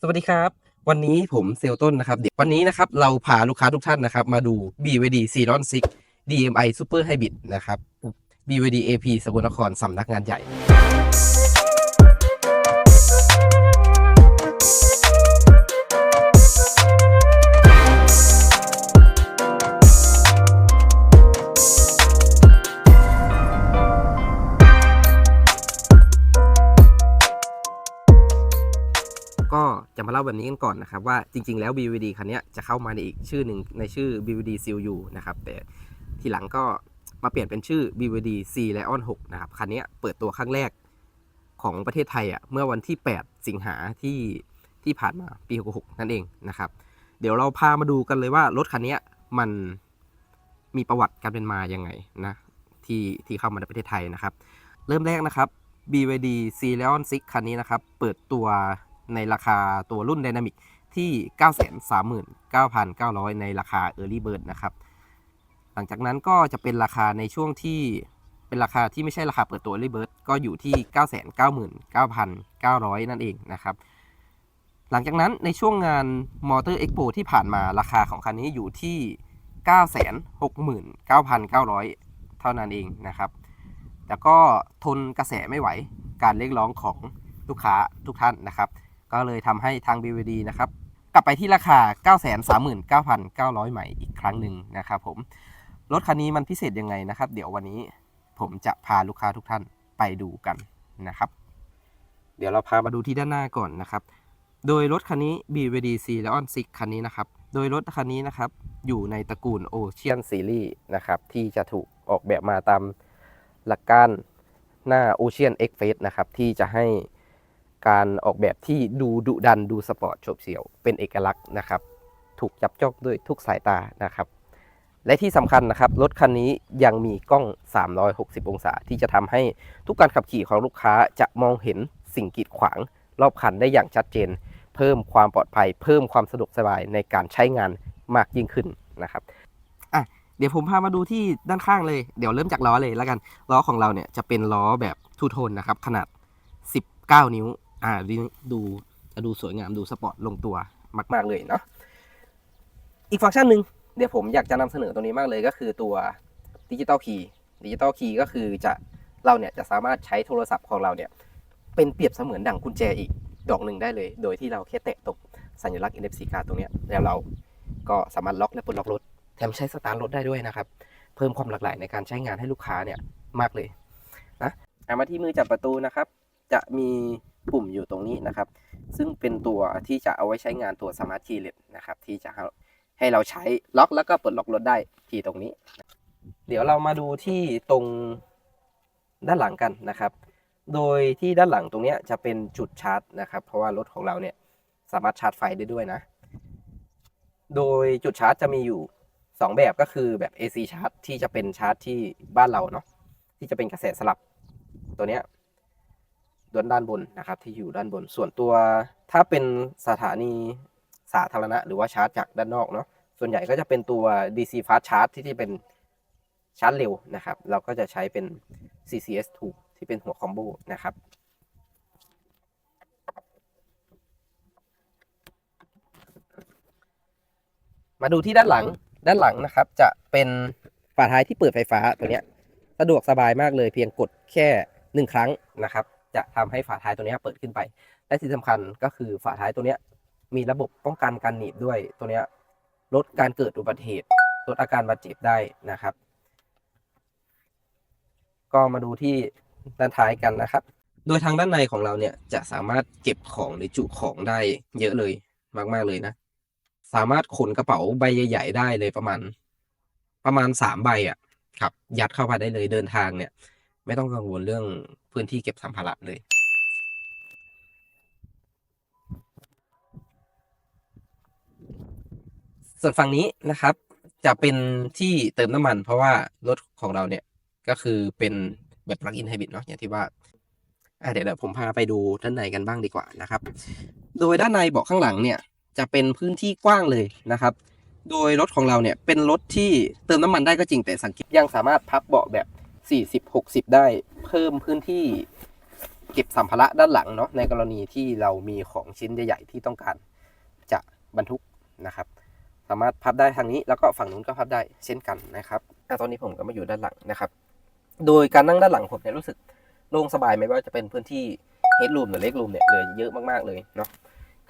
สวัสดีครับ วันนี้ผมเซลต้นนะครับเดี๋ยววันนี้นะครับเราพาลูกค้าทุกท่านนะครับ มาดู BYD c e r o n 6 DMI Super Hybrid นะครับ BVD AP สกลนครสำนักงานใหญ่ เล่าแบบนี้กันก่อนนะครับ ว่าจริง ๆ แล้ว BVD คันนี้จะเข้ามาในอีกชื่อหนึ่งในชื่อ BVD CU นะครับแต่ทีหลังก็มาเปลี่ยนเป็นชื่อ BVD C Lion 6นะครับคันนี้เปิดตัวครั้งแรกของประเทศไทยอะเมื่อวันที่ 8 สิงหาที่ที่ผ่านมาปี 66 นั่นเองนะครับ เดี๋ยวเราพามาดูกันเลยว่ารถคันนี้มันมีประวัติการเป็นมายังไงนะที่ที่เข้ามาในประเทศไทยนะครับ เริ่มแรกนะครับ BYD C Leon 6คันนี้นะครับ เปิดตัว ในราคาตัวรุ่น Dynamic ที่ 939,900 ในราคา Early Bird นะครับ หลังจากนั้นก็จะเป็นราคาในช่วงที่เป็นราคาที่ไม่ใช่ราคาเปิดตัว Early Bird ก็อยู่ที่ 999,900 นั่นเองนะครับ หลังจากนั้นในช่วงงาน Motor Expo ที่ผ่านมาราคาของคันนี้อยู่ที่ 969,900 เท่านั้นเองนะครับ แต่ก็ทนกระแสไม่ไหวการเรียกร้องของลูกค้าทุกท่านนะครับ ก็เลยทำให้ทาง BVD นะครับกลับไปที่ราคา 939,900 ใหม่อีกครั้งหนึ่งนะครับผม รถคันนี้มันพิเศษยังไงนะครับ เดี๋ยววันนี้ผมจะพาลูกค้าทุกท่านไปดูกันนะครับ เดี๋ยวเราพามาดูที่ด้านหน้าก่อนนะครับ โดยรถคันนี้ BVD C Leon 6คันนี้นะครับ โดยรถคันนี้นะครับ อยู่ในตระกูล Ocean Series นะครับ ที่จะถูกออกแบบมาตามหลักการหน้า Ocean X Face นะครับ ที่จะให้ การออกแบบที่ดูดุดันดูสปอร์ตโฉบเฉี่ยวเป็นเอกลักษณ์นะครับ ถูกจับจ้องด้วยทุกสายตานะครับ และที่สำคัญนะครับ รถคันนี้ยังมีกล้อง 360 องศา ที่จะทำให้ทุกการขับขี่ของลูกค้าจะมองเห็นสิ่งกีดขวาง รอบคันได้อย่างชัดเจน เพิ่มความปลอดภัย เพิ่มความสะดวกสบายในการใช้งานมากยิ่งขึ้นนะครับอะเดี๋ยวผมพามาดูที่ด้านข้างเลย เดี๋ยวเริ่มจากล้อเลยแล้วกัน ล้อของเราเนี่ยจะเป็นล้อแบบทูโทนนะครับ ขนาด 19 นิ้ว อ่าดูจะดูสวยงามดูสปอร์ตลงตัวมาก ๆเลยเนาะอีกฟังก์ชันหนึ่งเดี๋ยวผมอยากจะนำเสนอตัวนี้มากเลยก็คือตัวดิจิตอลคีย์ดิจิตอลคีย์ก็คือจะเราเนี่ยจะสามารถใช้โทรศัพท์ของเราเนี่ยเป็นเปรียบเสมือนดั่งกุญแจอีกดอกหนึ่งได้เลย โดยที่เราแค่แตะตรงสัญลักษณ์ NFC card ตรงเนี้ยแล้วเราก็สามารถล็อกและปลดล็อกรถแถมใช้สตาร์ทรถได้ด้วยนะครับ เพิ่มความหลากหลายในการใช้งานให้ลูกค้าเนี่ยมากเลยนะเอามาที่มือจับประตูนะครับ จะมี ปุ่มอยู่ตรงนี้นะครับ ซึ่งเป็นตัวที่จะเอาไว้ใช้งานตัวสมาร์ทคีย์เลสนะครับที่จะให้เราใช้ล็อกแล้วก็ปลดล็อกรถได้ที่ตรงนี้ เดี๋ยวเรามาดูที่ตรงด้านหลังกันนะครับ โดยที่ด้านหลังตรงนี้จะเป็นจุดชาร์จนะครับ เพราะว่ารถของเราเนี่ยสามารถชาร์จไฟได้ด้วยนะ โดยจุดชาร์จจะมีอยู่ 2 แบบก็คือแบบ AC ชาร์จที่จะเป็นชาร์จที่บ้านเราเนาะที่จะเป็นกระแสสลับตัวเนี้ย ด้านด้านบนนะครับที่อยู่ด้านบน ส่วนตัวถ้าเป็นสถานีสาธารณะ หรือว่าชาร์จจากด้านนอกเนาะส่วนใหญ่ก็จะเป็นตัว DC fast charge ที่ที่เป็นชาร์จเร็วนะครับ เราก็จะใช้เป็น CCS2 ที่เป็นหัวคอมโบนะครับมาดูที่ด้านหลังด้านหลังนะครับ จะเป็นฝาท้ายที่เปิดไฟฟ้าตัวเนี้ยสะดวกสบายมากเลยเพียงกดแค่หนึ่งครั้งนะครับ จะทำให้ฝาท้ายตัวนี้เปิดขึ้นไป และที่สำคัญก็คือฝาท้ายตัวนี้มีระบบป้องกันการหนีบด้วยตัวนี้ลดการเกิดอุบัติเหตุลดอาการบาดเจ็บได้นะครับ ก็มาดูที่ด้านท้ายกันนะครับ โดยทางด้านในของเราเนี่ยจะสามารถเก็บของหรือจุของได้เยอะเลยมาก ๆเลยนะ สามารถขนกระเป๋าใบใหญ่ ๆ ได้เลยประมาณ ประมาณสามใบอะครับ ยัดเข้าไปได้เลยเดินทางเนี่ย ไม่ต้องกังวลเรื่องพื้นที่เก็บสัมภาระเลย ส่วนฝั่งนี้นะครับ จะเป็นที่เติมน้ำมัน เพราะว่ารถของเราเนี่ยก็คือเป็นแบบ plug-in hybrid เนาะอย่างที่ว่าเดี๋ยวเดี๋ยวผมพาไปดูด้านในกันบ้างดีกว่านะครับ โดยด้านในเบาะข้างหลังเนี่ยจะเป็นพื้นที่กว้างเลยนะครับ โดยรถของเราเนี่ยเป็นรถที่เติมน้ำมันได้ก็จริงแต่สังเกตยังสามารถพับเบาะแบบ 40 60 ได้เพิ่มพื้นที่เก็บสัมภาระด้านหลังเนาะในกรณีที่เรามีของชิ้นใหญ่ๆที่ต้องการจะบรรทุกนะครับ สามารถพับได้ทางนี้แล้วก็ฝั่งนู้นก็พับได้เช่นกันนะครับอ่ตอนนี้ผมก็มาอยู่ด้านหลังนะครับ โดยการนั่งด้านหลังผมเนี่ยรู้สึกโล่งสบายไม่ว่าจะเป็นพื้นที่เฮดรูมหรือเล็กรูมเนี่ยเลือเยอะมากๆเลยเนาะ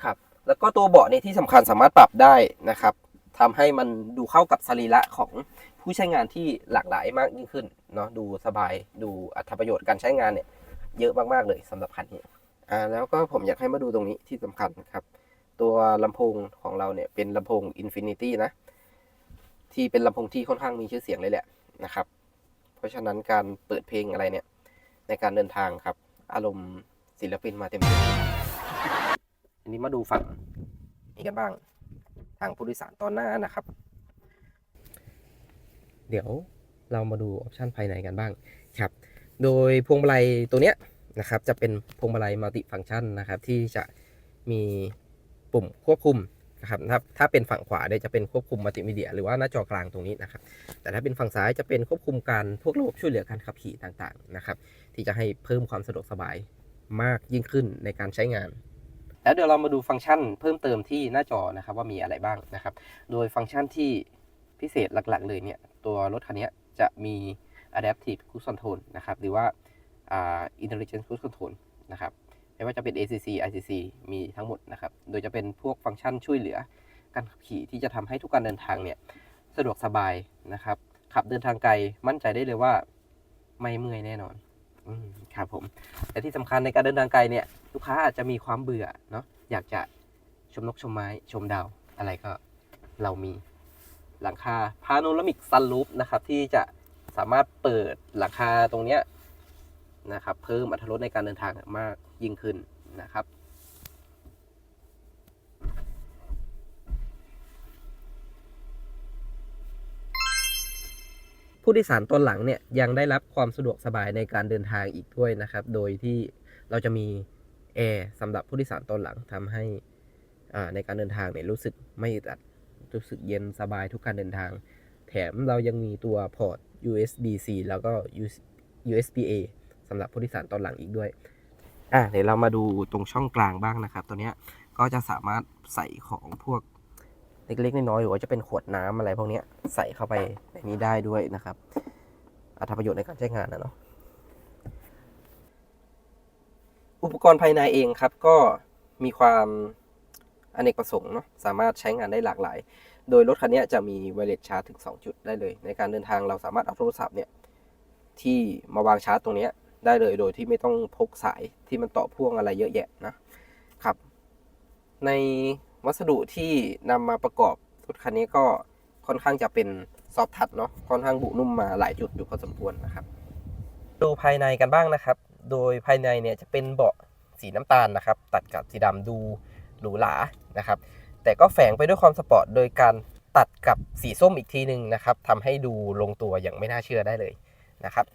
ครับแล้วก็ตัวเบาะเนี่ยที่สำคัญสามารถปรับได้นะครับ ทำให้มันดูเข้ากับสรีระของผู้ใช้งานที่หลากหลายมากยิ่งขึ้นเนาะดูสบายดูอัตประโยชน์การใช้งานเนี่ยเยอะมากๆเลยสำหรับคันนี้อ่าแล้วก็ผมอยากให้มาดูตรงนี้ที่สำคัญครับ ตัวลำโพงของเราเนี่ยเป็นลำโพง Infinity นะ ที่เป็นลำโพงที่ค่อนข้างมีชื่อเสียงเลยแหละนะครับ เพราะฉะนั้นการเปิดเพลงอะไรเนี่ย ในการเดินทางครับ อารมณ์ศิลปินมาเต็มที่อันนี้มาดูฝั่งนี้กันบ้าง ทางผู้โดยสารตอนหน้านะครับ เดี๋ยวเรามาดูออปชันภายในกันบ้างครับ โดยพวงมาลัยตัวเนี้ยนะครับ จะเป็นพวงมาลัยมัลติฟัง c t ชันนะครับ ที่จะมีปุ่มควบคุมนะครับถ้าถ้าเป็นฝั่งขวาเนี่ยจะเป็นควบคุมมัลติมีเดีย หรือว่าหน้าจอกลางตรงนี้นะครับ แต่ถ้าเป็นฝั่งซ้ายจะเป็นควบคุมการพวกระบบช่วยเหลือการขับขี่ต่างๆนะครับ ที่จะให้เพิ่มความสะดวกสบายมากยิ่งขึ้นในการใช้งาน แล้วเดี๋ยวเรามาดูฟังก์ชันเพิ่มเติมที่หน้าจอนะครับว่ามีอะไรบ้างนะครับ โดยฟังก์ชันที่พิเศษหลักๆ เลยเนี่ยตัวรถคันนี้จะมี adaptive cruise control นะครับหรือว่า intelligent cruise control นะครับไม่ว่าจะเป็น ACC ICC มีทั้งหมดนะครับ โดยจะเป็นพวกฟังก์ชันช่วยเหลือ การขับขี่ที่จะทำให้ทุกการเดินทางเนี่ยสะดวกสบายนะครับ ขับเดินทางไกลมั่นใจได้เลยว่าไม่เมื่อยแน่นอน ครับผมแต่ที่สำคัญในการเดินทางไกลเนี่ยลูกค้าอาจจะมีความเบื่อเนาะอยากจะชมนกชมไม้ชมดาวอะไรก็เรามีหลังคาพาโนรามิกซันรูฟนะครับที่จะสามารถเปิดหลังคาตรงเนี้ยนะครับเพิ่มอรรถรสในการเดินทางมากยิ่งขึ้นนะครับ ผู้โดยสารตอนหลังเนี่ยยังได้รับความสะดวกสบายในการเดินทางอีกด้วยนะครับ โดยที่เราจะมีแอร์สำหรับผู้โดยสารตอนหลังทำให้อ่าในการเดินทางเนี่ยรู้สึกไม่อึดอัดรู้สึกเย็นสบายทุกการเดินทาง แถมเรายังมีตัวพอร์ต USB-C แล้วก็ USB-A สำหรับผู้โดยสารตอนหลังอีกด้วย อะเดี๋ยวเรามาดูตรงช่องกลางบ้างนะครับ ตัวเนี้ยก็จะสามารถใส่ของพวก เล็กๆน้อยๆหรือว่าจะเป็นขวดน้ำอะไรพวกนี้ใส่เข้าไปในนี้ได้ด้วยนะครับอัตประโยชน์ในการใช้งานนะเนาะอุปกรณ์ภายในเองครับก็มีความอเนกประสงค์เนาะสามารถใช้งานได้หลากหลาย โดยรถคันนี้จะมีไวเลสชาร์จถึง 2 จุดได้เลย ในการเดินทางเราสามารถเอาโทรศัพท์เนี่ยที่มาวางชาร์จตรงนี้ได้เลยโดยที่ไม่ต้องพกสายที่มันต่อพ่วงอะไรเยอะแยะนะครับ ใน วัสดุที่นำมาประกอบรถคันนี้ก็ค่อนข้างจะเป็นซอฟทัชเนาะค่อนข้างบุนุ่มมาหลายจุดอยู่พอสมควรนะครับ ดูภายในกันบ้างนะครับ โดยภายในเนี่ยจะเป็นเบาะสีน้ำตาลนะครับ ตัดกับสีดำดูหรูหรานะครับ แต่ก็แฝงไปด้วยความสปอร์ตโดยการตัดกับสีส้มอีกทีหนึ่งนะครับทำให้ดูลงตัวอย่างไม่น่าเชื่อได้เลยนะครับ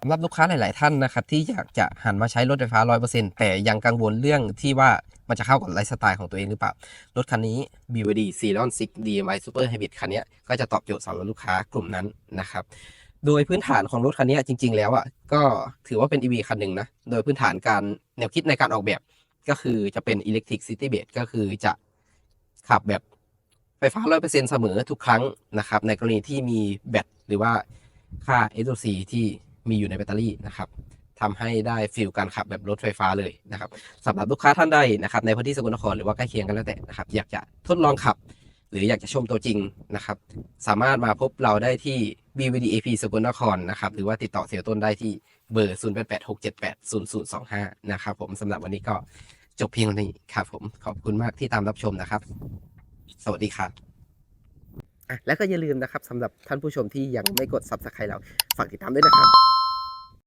สำหรับลูกค้าหลาย ๆ ท่านนะครับ ที่อยากจะหันมาใช้รถไฟฟ้า 100%แต่ยังกังวลเรื่องที่ว่า มันจะเข้ากับไลฟ์สไตล์ของตัวเองหรือเปล่า รถคันนี้ BYD c e r o n 6 DMI Super Hybrid คันนี้ก็จะตอบโจทย์สำหรับลูกค้ากลุ่มนั้นนะครับ โดยพื้นฐานของรถคันนี้จริง ๆ แล้วอะก็ถือว่าเป็น EV คันหนึ่งนะ โดยพื้นฐานการแนวคิดในการออกแบบก็คือจะเป็น Electric City Base ก็คือจะขับแบบไฟฟ้า 100%เสมอทุกครั้งนะครับในกรณีที่มีแบตหรือว่าค่า SOC ที่มีอยู่ในแบตเตอรี่นะครับ ทำให้ได้ฟิลการขับแบบรถไฟฟ้าเลยนะครับสำหรับลูกค้าท่านใดนะครับในพื้นที่สกลนครหรือว่าใกล้เคียงกันแล้วแต่นะครับอยากจะทดลองขับ หรืออยากจะชมตัวจริงนะครับ สามารถมาพบเราได้ที่ BVDAP สกลนครนะครับหรือว่าติดต่อเสียต้นได้ที่เบอร์ 0886780025 นะครับผมสำหรับวันนี้ก็จบเพียงเท่านี้ครับผมขอบคุณมากที่ตามรับชมนะครับ สวัสดีครับอะแล้วก็อย่าลืมนะครับสำหรับท่านผู้ชมที่ยังไม่กด Subscribe เรา ฝากติดตามด้วยนะครับ